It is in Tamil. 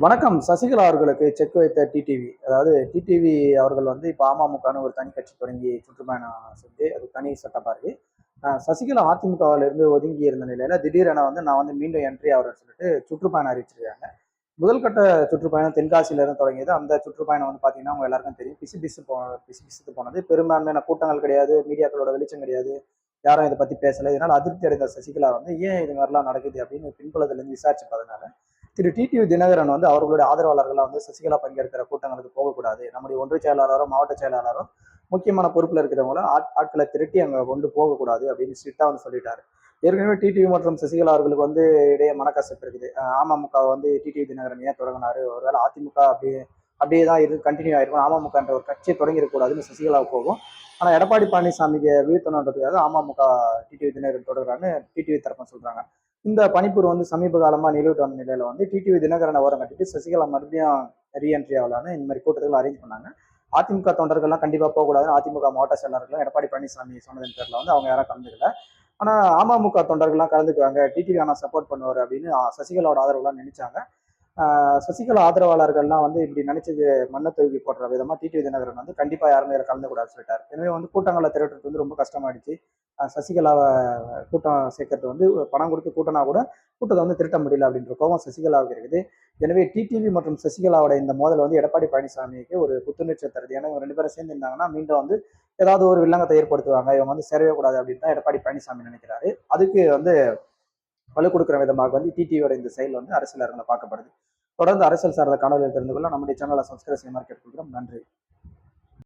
வணக்கம். சசிகலா அவர்களுக்கு செக் வைத்த டிடிவி. அதாவது டிடிவி அவர்கள் வந்து இப்போ அமமுகன்னு ஒரு தனி கட்சி தொடங்கி சுற்றுப்பயணம் செஞ்சு அது தனி செட்டப்பாக இருக்கு சசிகலா அதிமுகவில் இருந்து ஒதுங்கி இருந்த நிலையில திடீரென வந்து நான் வந்து மீண்டும் என்ட்ரி ஆகிறேன்னு சொல்லிட்டு சுற்றுப்பயணம் அறிவிச்சிருக்காங்க. முதல் கட்ட சுற்றுப்பயணம் தென்காசியில இருந்து தொடங்கியது. அந்த சுற்றுப்பயணம் வந்து பார்த்தீங்கன்னா அவங்க எல்லாருக்கும் தெரியும். பிசு பிசு போ பிசு பிசுத்து போனது. பெரும்பான்மையான கூட்டங்கள் கிடையாது. மீடியாக்களோட வெளிச்சம் கிடையாது. யாரும் இதை பத்தி பேசல. இதனால அதிருப்தி அடைந்த சசிகலா வந்து ஏன் இது மாதிரிலாம் நடக்குது? அப்படின்னு பின்புலத்துல இருந்து விசாரிச்சு பார்த்ததுனால திரு டிடிவி தினகரன் வந்து அவர்களுடைய ஆதரவாளர்களாக வந்து சசிகலா பங்கேற்கிற கூட்டங்களுக்கு போகக்கூடாது. நம்முடைய ஒன்றிய செயலாளரோ மாவட்ட செயலாளரோ முக்கியமான பொறுப்பில் இருக்கிறவங்களும் ஆட் ஆட்களை திரட்டி அங்கே கொண்டு போகக்கூடாது அப்படின்னு ஸ்ட்ரிக்டாக வந்து சொல்லிட்டாரு. ஏற்கனவே டிடிவி மற்றும் சசிகலா அவர்களுக்கு வந்து இடையே மனக்கசப்பு இருக்குது. அமமுக வந்து டிடிவி தினகரன் ஏன் தொடங்கினாரு? ஒருவேளை அதிமுக அப்படியே அப்படியே தான் இது கண்டினியூ ஆயிருக்கும். அமமுகன்ற ஒரு கட்சியை தொடங்கிடக்கூடாதுன்னு சசிகலா போகும். ஆனால் எடப்பாடி பழனிசாமிக்கு வீழ்த்தணுன்றதுக்காக அமமுக டிடிவி தினகரன் தொடர்றான்னு டிடிவி தரப்பு சொல்கிறாங்க இந்த பனிப்பூர் வந்து சமீப காலமாக நிலவிட்டு வந்த நிலையில் வந்து டிடிவி தினகரனை ஓரம் கட்டிட்டு சசிகலா மறுபடியும் ரீஎன்ட்ரி ஆகலான்னு இந்த மாதிரி கூட்டத்தில் அரேஞ்ச் பண்ணாங்க. அதிமுக தொண்டர்கள்லாம் கண்டிப்பாக போகக்கூடாதுன்னு அதிமுக மாவட்ட செயலாளர்களும் எடப்பாடி பழனிசாமி சொன்னதன் பேரில் வந்து அவங்க யாரும் கலந்துக்கல. ஆனால் அமமுக தொண்டர்கள்லாம் கலந்துக்குவாங்க. டிடிவி ஆனால் சப்போர்ட் பண்ணுவார் அப்படின்னு சசிகலாவோட ஆதரவுலாம் நினைச்சாங்க. சசிகலா ஆதரவாளர்கள்லாம் வந்து இப்படி நினைச்சது மண்ணை தூக்கி போடுற விதமாக டிடிவி தினகரன் வந்து கண்டிப்பாக யாருமே இதில் கலந்துக்கூடாதுன்னு சொல்லிட்டார். எனவே வந்து கூட்டங்களை திரட்டுறது வந்து ரொம்ப கஷ்டமாயிடுச்சு. சசிகலாவை கூட்டம் சேர்க்கறது வந்து பணம் கொடுத்து கூட்டனா கூட கூட்டத்தை வந்து திருட்ட முடியல அப்படின்ற கோபம் சசிகலாவுக்கு இருக்குது. எனவே டிடிவி மற்றும் சசிகலாவோட இந்த மோதல் வந்து எடப்பாடி பழனிசாமிக்கு ஒரு புத்துணர்ச்சி தருது. ஏன்னா இவங்க ரெண்டு பேரும் சேர்ந்து இருந்தாங்கன்னா மீண்டும் வந்து ஏதாவது ஒரு வில்லங்கத்தை ஏற்படுத்துவாங்க. இவங்க வந்து சேரவே கூடாது அப்படின்னு தான் எடப்பாடி பழனிசாமி நினைக்கிறாரு. அதுக்கு வந்து வலு கொடுக்குற விதமாக வந்து டிடிவியோட இந்த செயல் வந்து அரசியல் அரங்கில் பார்க்கப்படுது. தொடர்ந்து அரசியல் சார்ந்த காணொலியில் தெரிந்து கொள்ள நம்முடைய சேனலை சப்ஸ்கிரைப் செய்ய மார்க்கெட் கொடுக்குறோம் நன்றி.